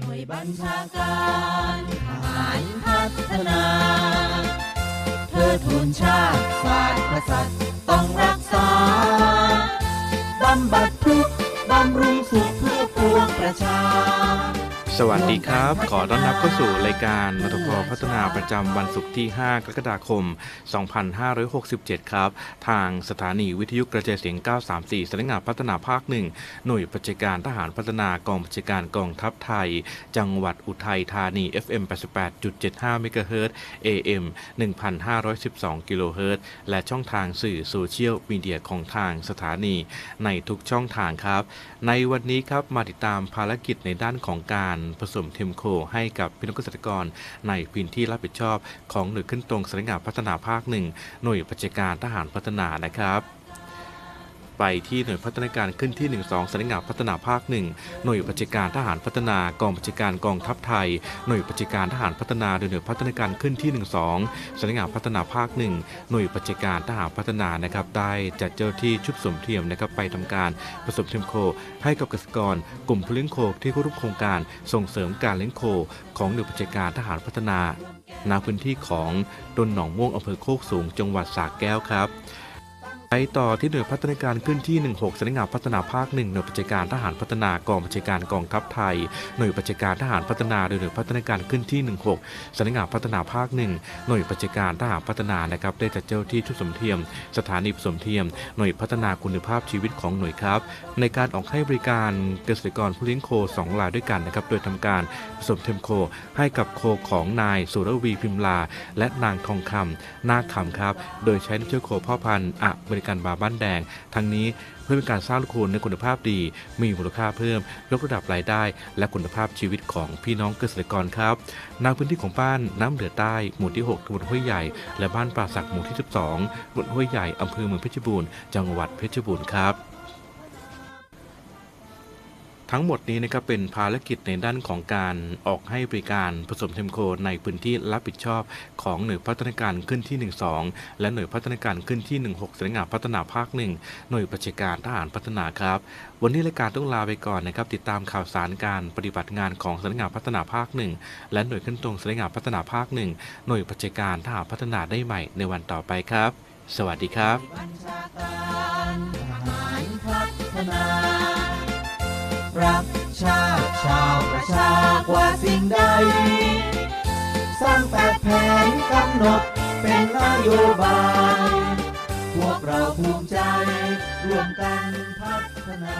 หน่วยบัญชาการทหารพัฒนา เธอทูนชาติศาสตร์กษัตริย์ต้องรักษา บำบัดทุกบำรุงสุขเพื่อปวงประชา สวัสดีครับ ขอต้อนรับเข้าสู่รายการมทพพัฒนาประจำวันศุกร์ที่ 5 กรกฎาคม 2567 ครับ ทางสถานีวิทยุกระจายเสียง 934สำนักงานพัฒนาภาคหนึ่งหน่วยปัจการทหารพัฒนากองบัญชาการกองทัพไทย จังหวัดอุทัยธานี FM 88.75เมกะเฮิรตซ์ AM 1512 กิโลเฮิรตซ์และช่องทางสื่อโซเชียลมีเดียของทางสถานีในทุกช่องทางครับ ในวันนี้ครับมาติดตามภารกิจในด้านของการผสมเทมโคให้กับพี่น้องเกษตรกร ในพื้นที่รับผิดชอบของหน่วยขึ้นตรงสำนักงานพัฒนาภาคหนึ่งหน่วยปัจการทหารพัฒนานะครับ ไปที่หน่วยพัฒนาการขึ้นที่ 12สำนักงานพัฒนาภาค 1 หน่วยปัจการทหารพัฒนากองปัจการกองทัพไทย หน่วยปัจการทหารพัฒนาโดยหน่วยพัฒนาการขึ้นที่ 12สำนักงานพัฒนาภาค 1 หน่วยปัจการทหารพัฒนานะครับได้จัดเจ้าที่ชุดสมเทียมนะครับไปทำการผสมเทียมโค ให้กับเกษตรกร กลุ่มผู้เลี้ยงโคที่เข้าร่วมโครงการส่งเสริมการเลี้ยงโค ของหน่วยปัจการทหารพัฒนาณพื้นที่ของตนหนองม่วงอำเภอโคกสูงจังหวัดสระแก้วครับ ไปต่อที่หน่วยพัฒนาการขึ้นที่ 16สำนักงานพัฒนาภาค 1 หน่วยปฏิการทหารพัฒนากองบัญชาการกองทัพไทย หน่วยปฏิการทหารพัฒนาโดยหน่วยพัฒนาการขึ้นที่ 16สำนักงานพัฒนาภาค 1 หน่วยปฏิการทหารพัฒนานะครับได้จัดเจ้าที่ชุดสมเทียม สถานีสมเทียม หน่วยพัฒนาคุณภาพชีวิตของหน่วยครับ ในการออกให้บริการเกษตรกรผู้เลี้ยงโคสองรายด้วยกันนะครับโดยทำการผสมเทียมโคให้กับโคของนายสุรวีพิมลา และนางทองคำนาคคำครับ โดยใช้น้ำเชื้อโคพ่อพันธุ์อะริการบาบ้านแดง ทั้งนี้เพื่อเป็นการสร้างลูกโคนในคุณภาพดี มีมูลค่าเพิ่ม ยกระดับรายได้ และคุณภาพชีวิตของพี่น้องเกษตรกรครับนาพื้นที่ของบ้านน้ำเหลือใต้ หมู่ที่6ตำบลห้วยใหญ่ และบ้านป่าสักหมู่ที่ 12ตำบลห้วยใหญ่อำเภอเมืองเพชรบูรณ์ จังหวัดเพชรบูรณ์ครับ ทั้งหมดนี้นะครับเป็นภารกิจในด้านของการออกให้บริการผสมเทมโคในพื้นที่รับผิดชอบของหน่วยพัฒนาการขึ้นที่ 12 และหน่วยพัฒนาการขึ้นที่ 16สำนักงานพัฒนาภาค 1 หน่วยประชาการทหารพัฒนาครับ วันนี้รายการต้องลาไปก่อนนะครับ ติดตามข่าวสารการปฏิบัติงานของสำนักงานพัฒนาภาค 1 และหน่วยขึ้นตรงสำนักงานพัฒนาภาค 1 หน่วยประชาการทหารพัฒนาได้ใหม่ในวันต่อไปครับ สวัสดีครับ รักชาติชาวประชากว่าสิ่งใด สร้างแปดแผนกำหนดเป็นนโยบาย พวกเราภูมิใจร่วมกันพัฒนา